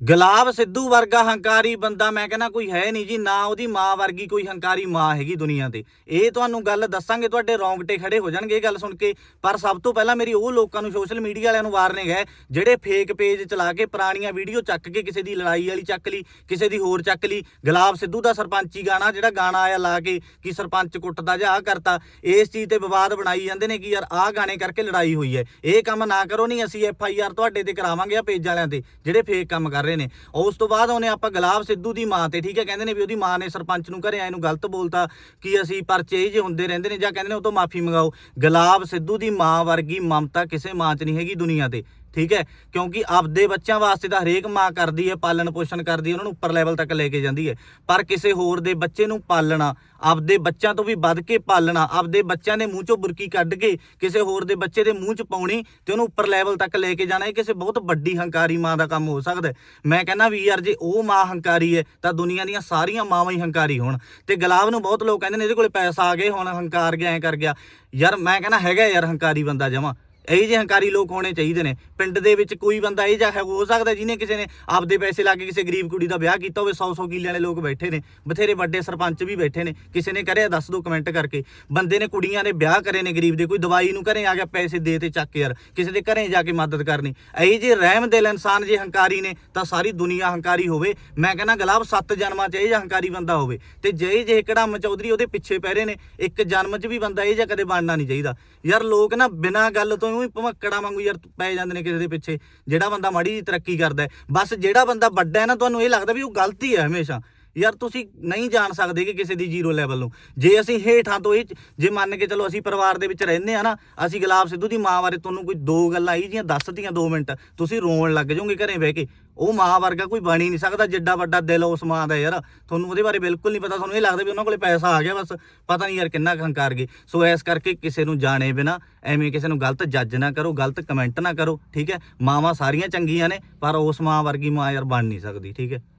ਗੁਲਾਬ ਸਿੱਧੂ ਵਰਗਾ ਹੰਕਾਰੀ ਬੰਦਾ, ਮੈਂ ਕਹਿੰਦਾ ਕੋਈ ਹੈ ਨਹੀਂ ਜੀ, ਨਾ ਉਹਦੀ ਮਾਂ ਵਰਗੀ ਕੋਈ ਹੰਕਾਰੀ ਮਾਂ ਹੈਗੀ ਦੁਨੀਆ ਤੇ। ਇਹ ਤੁਹਾਨੂੰ ਗੱਲ ਦੱਸਾਂਗੇ, ਤੁਹਾਡੇ ਰੌਂਗਟੇ ਖੜੇ ਹੋ ਜਾਣਗੇ ਇਹ ਗੱਲ ਸੁਣ ਕੇ। ਪਰ ਸਭ ਤੋਂ ਪਹਿਲਾਂ ਮੇਰੀ ਉਹ ਲੋਕਾਂ ਨੂੰ ਸੋਸ਼ਲ ਮੀਡੀਆ ਵਾਲਿਆਂ ਨੂੰ ਵਾਰਨਿੰਗ ਹੈ, ਜਿਹੜੇ ਫੇਕ ਪੇਜ ਚਲਾ ਕੇ ਪੁਰਾਣੀਆਂ ਵੀਡੀਓ ਚੱਕ ਕੇ ਕਿਸੇ ਦੀ ਲੜਾਈ ਵਾਲੀ ਚੱਕ ਲਈ, ਕਿਸੇ ਦੀ ਹੋਰ ਚੱਕ ਲਈ। ਗੁਲਾਬ ਸਿੱਧੂ ਦਾ ਸਰਪੰਚੀ ਗਾਣਾ, ਜਿਹੜਾ ਗਾਣਾ ਆਇਆ ਲਾ ਕੇ ਕਿ ਸਰਪੰਚ ਕੁੱਟਦਾ ਜਾਂ ਆ ਕਰਤਾ, ਇਸ ਚੀਜ਼ ਤੇ ਵਿਵਾਦ ਬਣਾਈ ਜਾਂਦੇ ਨੇ ਕਿ ਯਾਰ ਆਹ ਗਾਣੇ ਕਰਕੇ ਲੜਾਈ ਹੋਈ ਹੈ। ਇਹ ਕੰਮ ਨਾ ਕਰੋ, ਨਹੀਂ ਅਸੀਂ ਐਫ ਆਈ ਆਰ ਤੁਹਾਡੇ ਤੇ ਕਰਾਵਾਂਗੇ ਆ ਪੇਜ ਵਾਲਿਆਂ ਤੇ, ਜਿਹੜੇ ਫੇਕ ਕੰਮ ਕਰ ਰਹੇ ਨੇ। ਉਸ ਤੋਂ ਬਾਅਦ ਉਹਨੇ ਆਪਾਂ ਗੁਲਾਬ ਸਿੱਧੂ ਦੀ ਮਾਂ ਤੇ, ਠੀਕ ਹੈ, ਕਹਿੰਦੇ ਨੇ ਵੀ ਉਹਦੀ ਮਾਂ ਨੇ ਸਰਪੰਚ ਨੂੰ ਘਰੇ ਆਏ ਨੂੰ ਗਲਤ ਬੋਲਤਾ ਕਿ ਅਸੀਂ ਪਰਚੇ ਜੇ ਹੁੰਦੇ ਰਹਿੰਦੇ ਨੇ ਜਾਂ ਕਹਿੰਦੇ ਨੇ ਉਹ ਤੋਂ ਮਾਫੀ ਮੰਗਾਓ। ਗੁਲਾਬ ਸਿੱਧੂ ਦੀ ਮਾਂ ਵਰਗੀ ਮਮਤਾ ਕਿਸੇ ਮਾਂ 'ਚ ਨਹੀਂ ਹੈਗੀ ਦੁਨੀਆ ਤੇ। ਠੀਕ ਹੈ? ਕਿਉਂਕਿ ਆਪਦੇ ਬੱਚਿਆਂ ਵਾਸਤੇ ਤਾਂ ਹਰੇਕ ਮਾਂ ਕਰਦੀ ਹੈ, ਪਾਲਣ ਪੋਸ਼ਣ ਕਰਦੀ ਹੈ, ਉਹਨਾਂ ਨੂੰ ਉੱਪਰ ਲੈਵਲ ਤੱਕ ਲੈ ਕੇ ਜਾਂਦੀ ਹੈ। ਪਰ ਕਿਸੇ ਹੋਰ ਦੇ ਬੱਚੇ ਨੂੰ ਪਾਲਣਾ, ਆਪਦੇ ਬੱਚਿਆਂ ਤੋਂ ਵੀ ਵੱਧ ਕੇ ਪਾਲਣਾ, ਆਪਦੇ ਬੱਚਿਆਂ ਦੇ ਮੂੰਹ ਚੋਂ ਬੁਰਕੀ ਕੱਢ ਕੇ ਕਿਸੇ ਹੋਰ ਦੇ ਬੱਚੇ ਦੇ ਮੂੰਹ 'ਚ ਪਾਉਣੀ ਤੇ ਉਹਨੂੰ ਉੱਪਰ ਲੈਵਲ ਤੱਕ ਲੈ ਕੇ ਜਾਣਾ, ਇਹ ਕਿਸੇ ਬਹੁਤ ਵੱਡੀ ਹੰਕਾਰੀ ਮਾਂ ਦਾ ਕੰਮ ਹੋ ਸਕਦਾ ਮੈਂ ਕਹਿੰਦਾ ਵੀ ਯਾਰ ਜੇ ਉਹ ਮਾਂ ਹੰਕਾਰੀ ਹੈ, ਤਾਂ ਦੁਨੀਆ ਦੀਆਂ ਸਾਰੀਆਂ ਮਾਵਾਂ ਹੀ ਹੰਕਾਰੀ ਹੋਣ। ਤੇ ਗੁਲਾਬ ਨੂੰ ਬਹੁਤ ਲੋਕ ਕਹਿੰਦੇ ਨੇ, ਇਹਦੇ ਕੋਲੇ ਪੈਸਾ ਆ ਗਏ ਹੁਣ ਹੰਕਾਰ ਗਿਆ, ਐ ਕਰ ਗਿਆ। ਯਾਰ ਮੈਂ ਕਹਿੰਦਾ ਹੈਗਾ ਯਾਰ ਹੰਕਾਰੀ ਬੰਦਾ ਜਮਾ। ਇਹੋ ਜਿਹੇ ਹੰਕਾਰੀ ਲੋਕ ਹੋਣੇ ਚਾਹੀਦੇ ਨੇ। ਪਿੰਡ ਦੇ ਵਿੱਚ ਕੋਈ ਬੰਦਾ ਇਹ ਜਿਹਾ ਹੈ- ਹੋ ਸਕਦਾ ਜਿਹਨੇ ਕਿਸੇ ਨੇ ਆਪਦੇ ਪੈਸੇ ਲਾ ਕੇ ਕਿਸੇ ਗਰੀਬ ਕੁੜੀ ਦਾ ਵਿਆਹ ਕੀਤਾ ਹੋਵੇ 100-100 ਕਿੱਲੇ ਵਾਲੇ ਲੋਕ ਬੈਠੇ ਨੇ, ਬਥੇਰੇ ਵੱਡੇ ਸਰਪੰਚ ਵੀ ਬੈਠੇ ਨੇ, ਕਿਸੇ ਨੇ ਕਰਿਆ ਦੱਸ ਦਿਓ ਕਮੈਂਟ ਕਰਕੇ। ਬੰਦੇ ਨੇ ਕੁੜੀਆਂ ਨੇ ਵਿਆਹ ਕਰੇ ਨੇ ਗਰੀਬ ਦੇ, ਕੋਈ ਦਵਾਈ ਨੂੰ ਘਰੇ ਆ ਗਿਆ ਪੈਸੇ ਦੇ ਤੇ ਚੱਕ ਯਾਰ, ਕਿਸੇ ਦੇ ਘਰੇ ਜਾ ਕੇ ਮਦਦ ਕਰਨੀ। ਇਹ ਜਿਹੇ ਰਹਿਮ ਦਿਲ ਇਨਸਾਨ ਜੇ ਹੰਕਾਰੀ ਨੇ, ਤਾਂ ਸਾਰੀ ਦੁਨੀਆ ਹੰਕਾਰੀ ਹੋਵੇ। ਮੈਂ ਕਹਿੰਦਾ ਗਲਾਬ ਸੱਤ ਜਨਮਾਂ 'ਚ ਇਹ ਜਿਹਾ ਹੰਕਾਰੀ ਬੰਦਾ ਹੋਵੇ। ਤੇ ਜੇ ਜੇ ਕੜਮ ਚੌਧਰੀ ਉਹਦੇ ਪਿੱਛੇ ਪੈ ਰਹੇ ਨੇ, ਇੱਕ ਜਨਮ 'ਚ ਵੀ ਬੰਦਾ ਇਹ ਜਿਹਾ ਕਦੇ ਬਣਨਾ ਨਹੀਂ ਚਾਹੀਦਾ। ਯਾਰ ਲੋਕ ਨਾ ਬਿਨਾਂ ਗੱਲ ਤੋਂ ਹੀ ਭਮੱਕੜਾ ਵਾਂਗੂ ਯਾਰ ਪੈ ਜਾਂਦੇ ਨੇ ਕਿਸੇ ਦੇ ਪਿੱਛੇ। ਜਿਹੜਾ ਬੰਦਾ ਮਾੜੀ ਤਰੱਕੀ ਕਰਦਾ ਬਸ ਜਿਹੜਾ ਬੰਦਾ ਵੱਡਾ ਹੈ ਨਾ, ਤੁਹਾਨੂੰ ਇਹ ਲੱਗਦਾ ਵੀ ਉਹ ਗਲਤੀ ਹੈ ਹਮੇਸ਼ਾ। ਯਾਰ ਤੁਸੀਂ ਨਹੀਂ ਜਾਣ ਸਕਦੇ ਕਿ ਕਿਸੇ ਦੀ ਜ਼ੀਰੋ ਲੈਵਲ ਨੂੰ। ਜੇ ਅਸੀਂ ਹੇਠਾਂ ਤੋਂ ਇਹ ਜੇ ਮੰਨ ਕੇ ਚਲੋ ਅਸੀਂ ਪਰਿਵਾਰ ਦੇ ਵਿੱਚ ਰਹਿੰਦੇ ਆ ਨਾ, ਅਸੀਂ ਗੁਲਾਬ ਸਿੱਧੂ ਦੀ ਮਾਂ ਬਾਰੇ ਤੁਹਾਨੂੰ ਕੋਈ ਦੋ ਗੱਲਾਂ ਆਈ ਜੀਆਂ ਦੱਸਦੀਆਂ 2 ਮਿੰਟ। ਤੁਸੀਂ ਰੋਣ ਲੱਗ ਜਾਓਗੇ ਘਰੇ ਬਹਿ ਕੇ। ਉਹ ਮਾਂ ਵਰਗਾ ਕੋਈ ਬਣ ਹੀ ਨਹੀਂ ਸਕਦਾ, ਜਿੱਡਾ ਵੱਡਾ ਦਿਲ ਉਸ ਮਾਂ ਦਾ ਯਾਰ। ਤੁਹਾਨੂੰ ਉਹਦੇ ਬਾਰੇ ਬਿਲਕੁਲ ਨਹੀਂ ਪਤਾ, ਤੁਹਾਨੂੰ ਇਹ ਲੱਗਦਾ ਵੀ ਉਹਨਾਂ ਕੋਲੇ ਪੈਸਾ ਆ ਗਿਆ ਬਸ। ਪਤਾ ਨਹੀਂ ਯਾਰ ਕਿੰਨਾ ਕੁ ਹੰਕਾਰ ਗਏ। ਸੋ ਇਸ ਕਰਕੇ ਕਿਸੇ ਨੂੰ ਜਾਣੇ ਬਿਨਾ ਐਵੇਂ ਕਿਸੇ ਨੂੰ ਗਲਤ ਜੱਜ ਨਾ ਕਰੋ, ਗਲਤ ਕਮੈਂਟ ਨਾ ਕਰੋ, ਠੀਕ ਹੈ? ਮਾਵਾਂ ਸਾਰੀਆਂ ਚੰਗੀਆਂ ਨੇ, ਪਰ ਉਸ ਮਾਂ ਵਰਗੀ ਮਾਂ ਯਾਰ ਬਣ ਨਹੀਂ ਸਕਦੀ, ਠੀਕ ਹੈ?